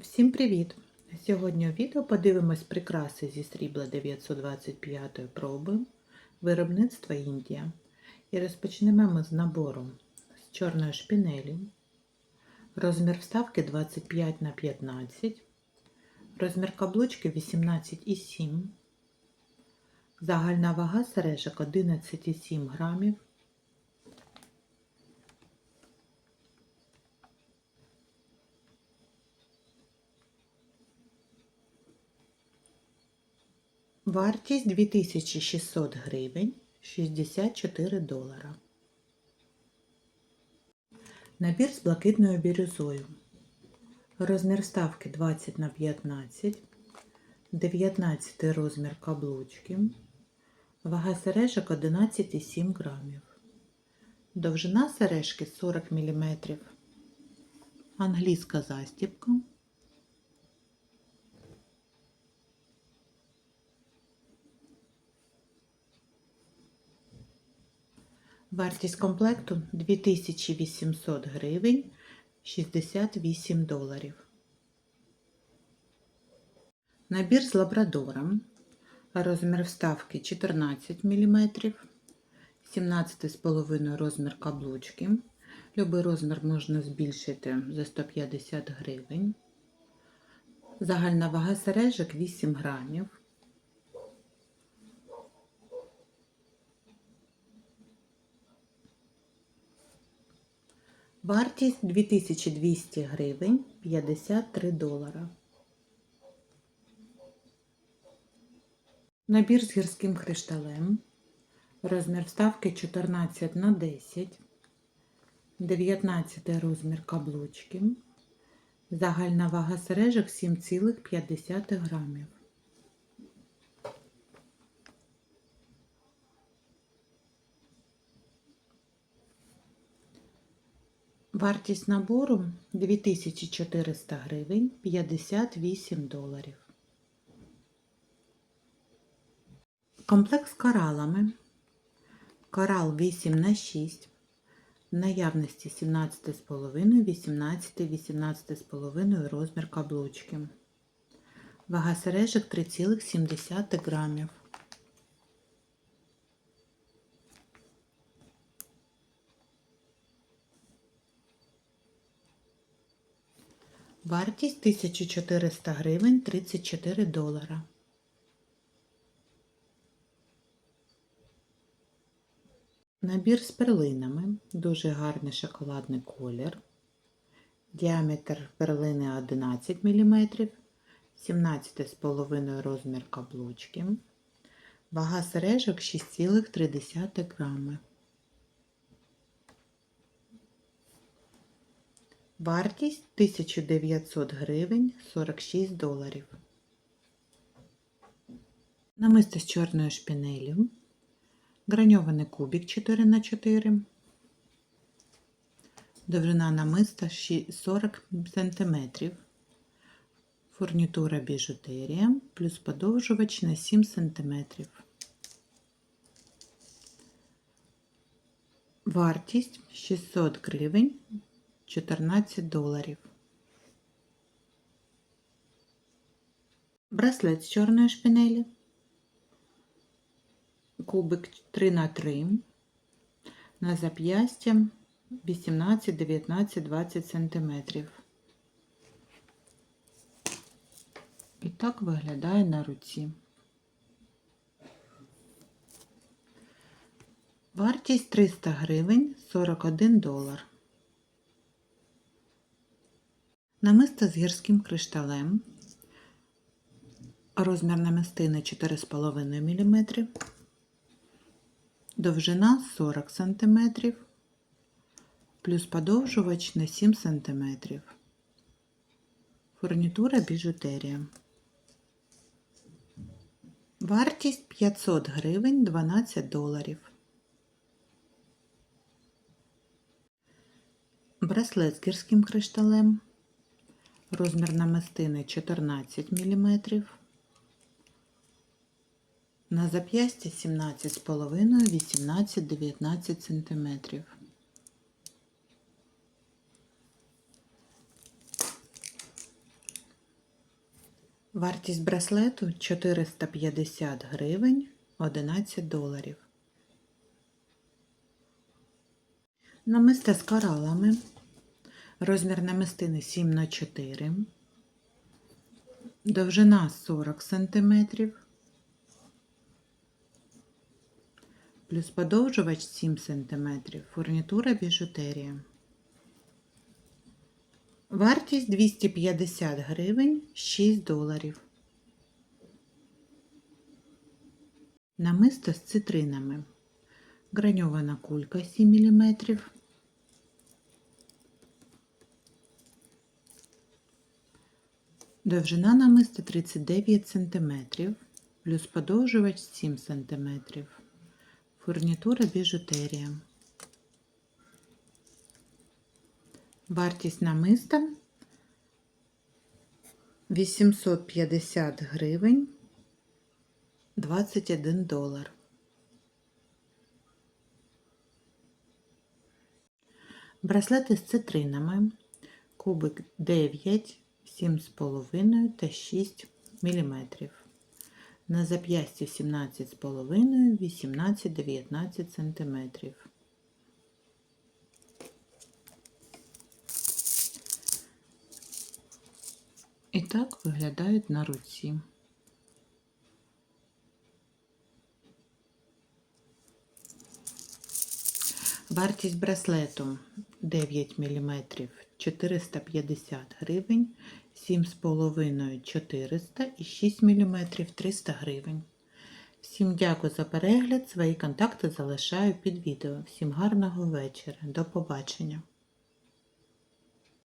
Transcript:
Всім привіт! Сьогодні у відео подивимось прикраси зі срібла 925 проби виробництва Індія. І розпочнемо ми з набору з чорної шпінелі, розмір вставки 25 на 15, розмір каблучки 18,7, загальна вага сережок 11,7 грамів. Вартість 2600 гривень 64 долара. Набір з блакитною бірюзою. Розмір ставки 20 на 15, 19 розмір каблучки, вага сережок 11,7 грамів. Довжина сережки 40 мм. Англійська застібка. Вартість комплекту 2800 гривень 68 доларів. Набір з лабрадором. Розмір вставки 14 мм, 17,5 розмір каблучки. Любий розмір можна збільшити за 150 гривень. Загальна вага сережок 8 грамів. Вартість 2200 гривень 53 долара. Набір з гірським кришталем. Розмір вставки 14 на 10, 19 розмір каблучки. Загальна вага сережок 7,5 грамів. Вартість набору 2400 гривень 58 доларів. Комплект з коралами. Корал 8 на 6 в наявності 17,5, 18, 18,5 розмір каблучки. Вага сережок 3,7 грамів. Вартість 1400 гривень 34 долара. Набір з перлинами. Дуже гарний шоколадний колір. Діаметр перлини 11 мм, 17,5 розмір каблучки. Вага сережок 6,3 грами. Вартість 1900 гривень 46 доларів. Намисто з чорною шпінелью. Граньований кубик 4х4. Довжина намиста 40 см. Фурнітура біжутерія плюс подовжувач на 7 см. Вартість 600 гривень 14 доларів. Браслет з чорної шпинелі. Кубик 3 на 3 на зап'ястя 18, 19, 20 сантиметрів. І так виглядає на руці. Вартість 300 гривень 41 долар. Намисто з гірським кришталем. Розмір намистини 4,5 мм. Довжина 40 см. Плюс подовжувач на 7 см. Фурнітура біжутерія. Вартість 500 гривень 12 доларів. Браслет з гірським кришталем. Розмір намистини 14 мм. На зап'ясті 17,5, 18, 19 см. Вартість браслету 450 гривень 11 доларів. Намисто з коралами. Розмір намистини 7 на 4 Довжина 40 см. Плюс подовжувач 7 см. Фурнітура біжутерія. Вартість 250 гривень 6 доларів. Намисто з цитринами. Граньована кулька 7 мм. Довжина намиста 39 см, плюс подовжувач 7 см. Фурнітура біжутерія. Вартість намиста 850 гривень 21 долар. Браслети з цитринами. Кубик 9, 7,5 та 6 мм. На зап'ясті 17,5, 18-19 см. І так виглядають на руці. Вартість браслету 9 мм 450 гривень, 7,5 400 і 6 мм 300 гривень. Всім дякую за перегляд. Свої контакти залишаю під відео. Всім гарного вечора. До побачення.